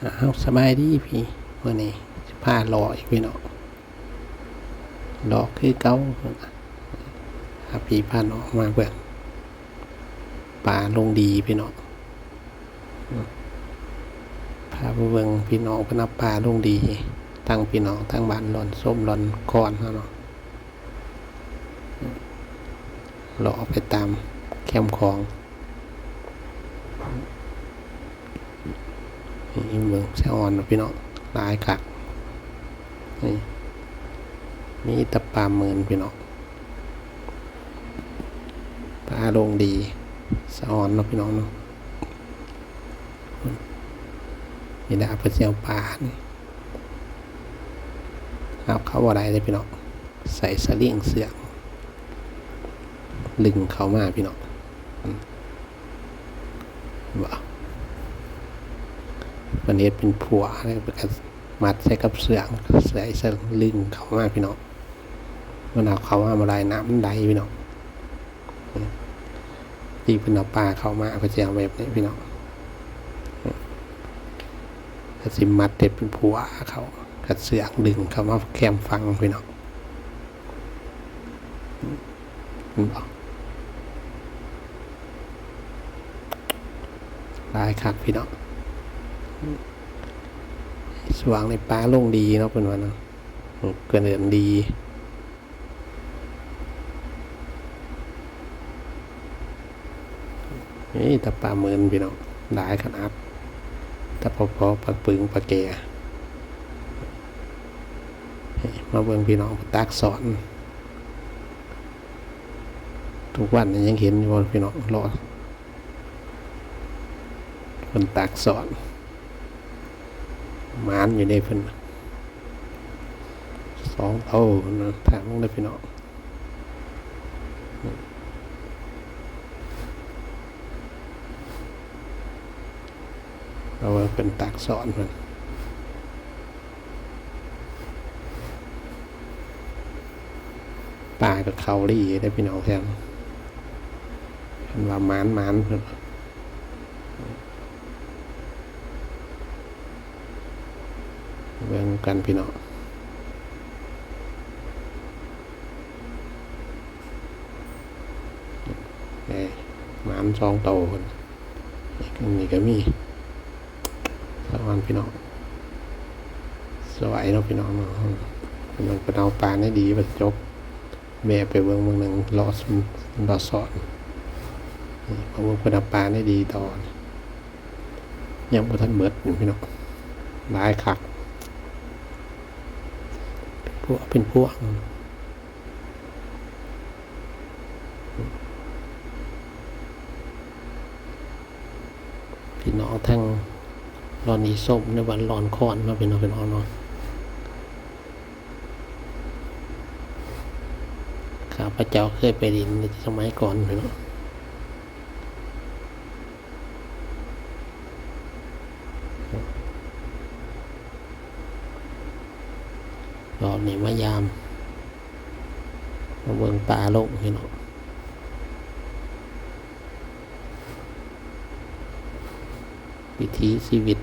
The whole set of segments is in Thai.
เอาสบายดีพี่วันนี้พาหล่ออีกพี่น้องหล่อคือเก้าพาพี่พาน้องมาเบิ่งป่าลงดีพี่น้องพาไปเบิ่งพี่น้องเพนนับป่าลงดีทั้งพี่น้องทั้งบ้านหลอนส้มหลอนคอนเนาะหล่อไปตามแคมคลอง นี่เมืองแซออนพี่น้องลายคักนี่มีตะปาเมินพี่น้องปลาลงดีแซออนเนาะพี่น้องเนาะนี่ดาเพื่อเจียวปลานี่ครับเขาบ่ได้เลยพี่น้องใส่สลิงเสือกลึงเขามาพี่น้องบ่ วันนี้เป็นผัวแล้วก็มัดใส่กับเสืองใส่เสืองลึงเขามาพี่น้องมันเอาเขามามาลายน้ำมันใดพี่น้องที่เป็นเอาปลาเขามาก็จะเอาแบบนี้พี่น้องกสิมัดเด็ดเป็นผัวเขากับเสืองดึงเขามาแคมฟังพี่น้องมันบอกลายคักพี่น้อง สว่างในป้าโล่งดีเนาะเป็นวันเนาะเกินเดือนดีนี่ตะปลาเมินพี่น้องหลายขนาดตะพอพอปลาปึงปลาแก่มาเบิ่งพี่น้องตักสอน ทุกวันยังเห็นอยู่พี่น้องรอคนตักสอน มานอยู่ในเพิ่นสองเท่านะถามเลยพี่น้องเราเป็นตากสอนมันป่ากับเขาลี่ได้พี่น้องแทนเห็นว่ามานมานเพิ่น เบิ่งกันพี่น้องเอ้หมานซองโตคนนี่ก็มีสวัสดพี่น้องสวัสดีเนาะพี่น้องเนาะพี่น้องเป็นเอาปลาได้ดีไปจบแม่ไปเบิ่งเมืองหนึ่งรอสมรอสอนเพราะว่าเป็นเอาปลาได้ดีต่อยังบ่ทันเบิดอยู่พี่น้องหลายคัก วกเป็นพวกพี่น้องทั้งรอนอีส้มในวันรอนคอนมาเป็นน้องเป็นน้องนาะข้าพเจ้าเคยไปดินในสมัยก่อนพี่น้อง รอบนี้มายาม มาเบิ่งปลาโลกพี่น้องวิถีชีวิต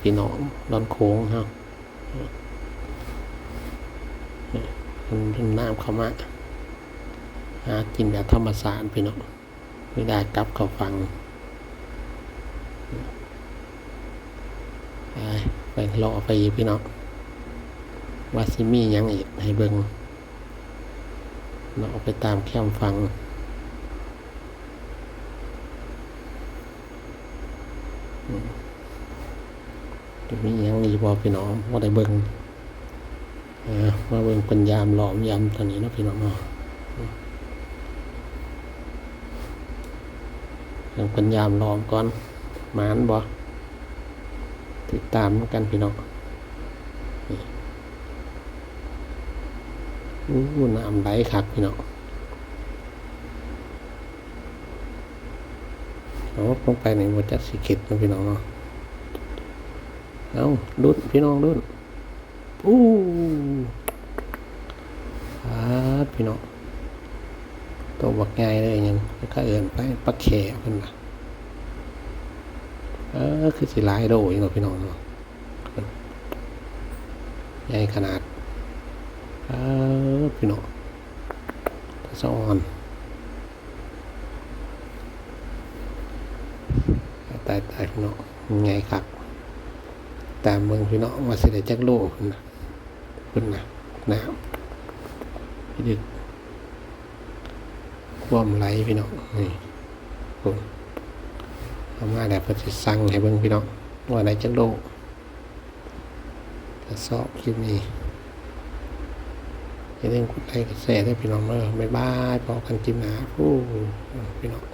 พี่น้องดอนโค้งครับมันน้ำเข้ามาหากินแบบธรรมศาสตร์พี่น้องไม่ได้กลับเข้าฟังไปรอไปอีกพี่น้อง ว่าซิมียังอีกให้เบิงเราเอาไปตามแคมฟัง จะมียังอีกบอพี่น้องว่าได้เบิงว่าเบิงเป็นยามหลอมยามตอนนี้นะพี่น้องเนาะยังเป็นยามหลอมก่อนมานบอติดตามกันพี่น้อง อู้น้ำไหลคักพี่น้องเอาลงไปในวัจัดสิเก็ตนะพี่น้องเนาะเอาดุนพี่น้องดุนอู้อาดพี่น้องตัวบักง่ายเลยยังแล้วก็เอินไปปักแขเพิ่นนะเออคือสิลายโดยู่เนาะพี่น้องเนาะใหญ่ขนาดเออ พี่น้องตะสะออนตายตายพี่น้องไงครับตามเมืองพี่น้องว่าสิได้จักโลพุ่นนะพุ่นนะนะครับพี่ดึกความไหลพี่น้องนี่พุ่นเอามาแล้วเพิ่นสิสั่งให้เบิ่งพี่น้องว่าได้จักโลกจะสอบคลิปนี้ อย่าลืมกดไลค์กดแชร์ด้วยพี่น้องเด้อบ๊ายบายพอกันจิ้มหนาผู้พี่น้อง